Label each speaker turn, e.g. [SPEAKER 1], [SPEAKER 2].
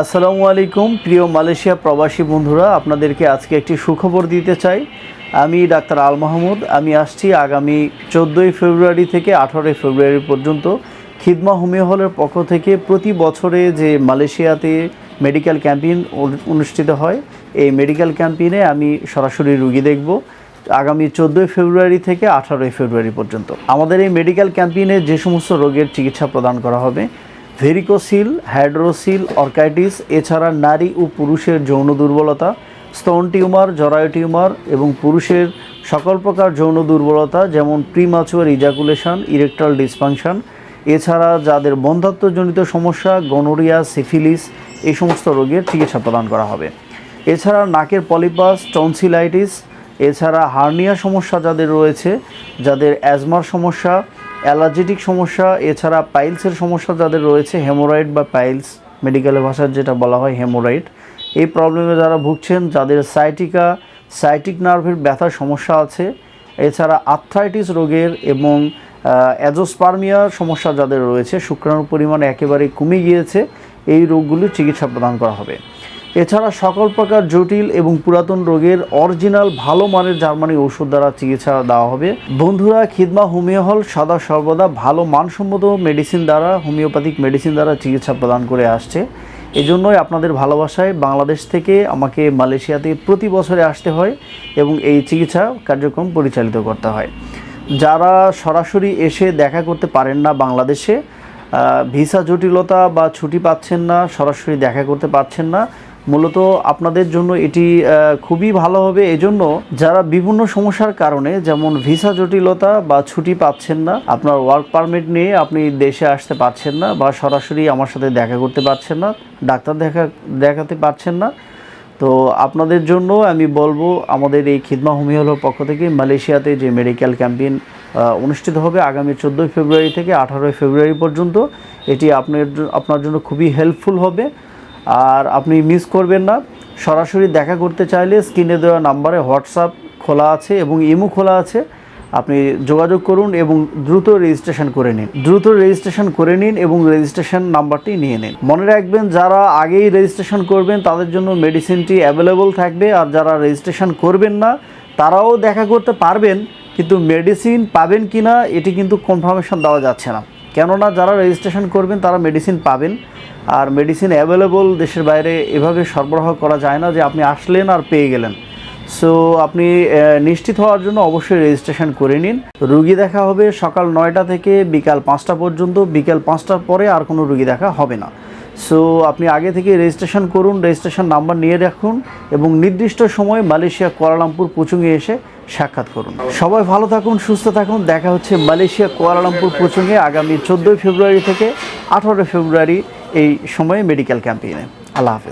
[SPEAKER 1] আসসালামু আলাইকুম, প্রিয় মালয়েশিয়া প্রবাসী বন্ধুরা, আপনাদেরকে আজকে একটি সুখবর দিতে চাই। আমি ডাক্তার আল মাহমুদ, আমি আসছি আগামী চোদ্দোই ফেব্রুয়ারি থেকে আঠারোই ফেব্রুয়ারি পর্যন্ত। খিদমা হোমিও হলের পক্ষ থেকে প্রতি বছরে যে মালয়েশিয়াতে মেডিকেল ক্যাম্পেইন অনুষ্ঠিত হয়, এই মেডিকেল ক্যাম্পেইনে আমি সরাসরি রুগী দেখব আগামী চোদ্দোই ফেব্রুয়ারি থেকে আঠারোই ফেব্রুয়ারি পর্যন্ত। আমাদের এই মেডিকেল ক্যাম্পেইনে যে সমস্ত রোগের চিকিৎসা প্রদান করা হবে ভেরিকোসিল, হাইড্রোসিল, অর্কাইটিস, এছাড়া নারী ও পুরুষের যৌন দুর্বলতা, স্তন টিউমার, জরায়ু টিউমার এবং পুরুষের সকল প্রকার যৌন দুর্বলতা, যেমন প্রিমাচুয়ার ইজাকুলেশন ইরেকটাল ডিসফাংশন, এছাড়া যাদের বন্ধাত্মজনিত সমস্যা, গনোরিয়া, সিফিলিস, এই সমস্ত রোগের চিকিৎসা প্রদান করা হবে। এছাড়া নাকের পলিপাস টনসিলাইটিস এছাড়া হার্নিয়া সমস্যা যাদের রয়েছে, যাদের অ্যাজমার সমস্যা অ্যালার্জেটিক সমস্যা, এছাড়া পাইলসের সমস্যা যাদের রয়েছে হেমোরয়েড বা পাইলস মেডিকেলের ভাষায় যেটা বলা হয় হেমোরয়েড এই প্রবলেমে যারা ভুগছেন, যাদের সাইটিকা সাইটিক নার্ভের ব্যথার সমস্যা আছে, এছাড়া আর্থ্রাইটিস রোগের এবং অ্যাজোস্পার্মিয়ার সমস্যা যাদের রয়েছে, শুক্রাণুর পরিমাণ একেবারে কমে গিয়েছে, এই রোগগুলির চিকিৎসা প্রদান করা হবে। এছাড়া সকল প্রকার জটিল এবং পুরাতন রোগের অরিজিনাল ভালো মানের জার্মানি ওষুধ দ্বারা চিকিৎসা দেওয়া হবে। বন্ধুরা, খিদমা হোমিও হল সদা সর্বদা ভালো মানসম্মত মেডিসিন দ্বারা, হোমিওপ্যাথিক মেডিসিন দ্বারা চিকিৎসা প্রদান করে আসছে। এজন্যই আপনাদের ভালোবাসায় বাংলাদেশ থেকে আমাকে মালয়েশিয়াতে প্রতি বছরে আসতে হয় এবং এই চিকিৎসা কার্যক্রম পরিচালিত করতে হয়। যারা সরাসরি এসে দেখা করতে পারেন না বাংলাদেশে ভিসা জটিলতা বা ছুটি পাচ্ছেন না, সরাসরি দেখা করতে পারছেন না মূলত আপনাদের জন্য এটি খুবই ভালো হবে। এজন্য যারা বিভিন্ন সমস্যার কারণে, যেমন ভিসা জটিলতা বা ছুটি পাচ্ছেন না, আপনার ওয়ার্ক পারমিট নিয়ে আপনি দেশে আসতে পারছেন না বা সরাসরি আমার সাথে দেখা করতে পারছেন না, ডাক্তার দেখা, দেখাতে পারছেন না, তো আপনাদের জন্য আমি বলব, আমাদের এই খিদমা হোমিওলোর পক্ষ থেকে মালয়েশিয়াতে যে মেডিকেল ক্যাম্পেইন অনুষ্ঠিত হবে আগামী চোদ্দোই ফেব্রুয়ারি থেকে আঠারোই ফেব্রুয়ারি পর্যন্ত, এটি আপনার আপনার জন্য খুবই হেল্পফুল হবে। আর আপনি মিস করবেন না। সরাসরি দেখা করতে চাইলে স্ক্রিনে দেওয়া নাম্বারে হোয়াটসঅ্যাপ খোলা আছে এবং ইমো খোলা আছে। আপনি যোগাযোগ করুন এবং দ্রুত রেজিস্ট্রেশন করে নিন। দ্রুত রেজিস্ট্রেশন করে নিন এবং রেজিস্ট্রেশন নাম্বারটি নিয়ে নিন। মনে রাখবেন, যারা আগেই রেজিস্ট্রেশন করবেন, তাদের জন্য মেডিসিনটি অ্যাভেলেবল থাকবে। আর যারা রেজিস্ট্রেশন করবেন না, তারাও দেখা করতে পারবেন, কিন্তু মেডিসিন পাবেন কি না এটি কিন্তু কনফার্মেশন দেওয়া যাচ্ছে না। কেননা যারা রেজিস্ট্রেশন করবেন, তারা মেডিসিন পাবেন। আর মেডিসিন অ্যাভেলেবল দেশের বাইরে এভাবে সরবরাহ করা যায় না যে আপনি আসলেন আর পেয়ে গেলেন। সো আপনি নিশ্চিত হওয়ার জন্য অবশ্যই রেজিস্ট্রেশন করে নিন। রুগী দেখা হবে সকাল নয়টা থেকে বিকাল পাঁচটা পর্যন্ত। বিকাল পাঁচটার পরে আর কোনো রুগী দেখা হবে না। সো আপনি আগে থেকে রেজিস্ট্রেশন করুন রেজিস্ট্রেশন নাম্বার নিয়ে রাখুন এবং নির্দিষ্ট সময় মালয়েশিয়া, কুয়ালালামপুর পুচুঙে এসে সাক্ষাৎ করুন। সবাই ভালো থাকুন, সুস্থ থাকুন। দেখা হচ্ছে মালয়েশিয়া, কুয়ালালামপুর পুচুঙে আগামী চোদ্দোই ফেব্রুয়ারি থেকে আঠারোই ফেব্রুয়ারি এই সময়ে মেডিকেল ক্যাম্পেইনে আল্লাহ হাফেজ।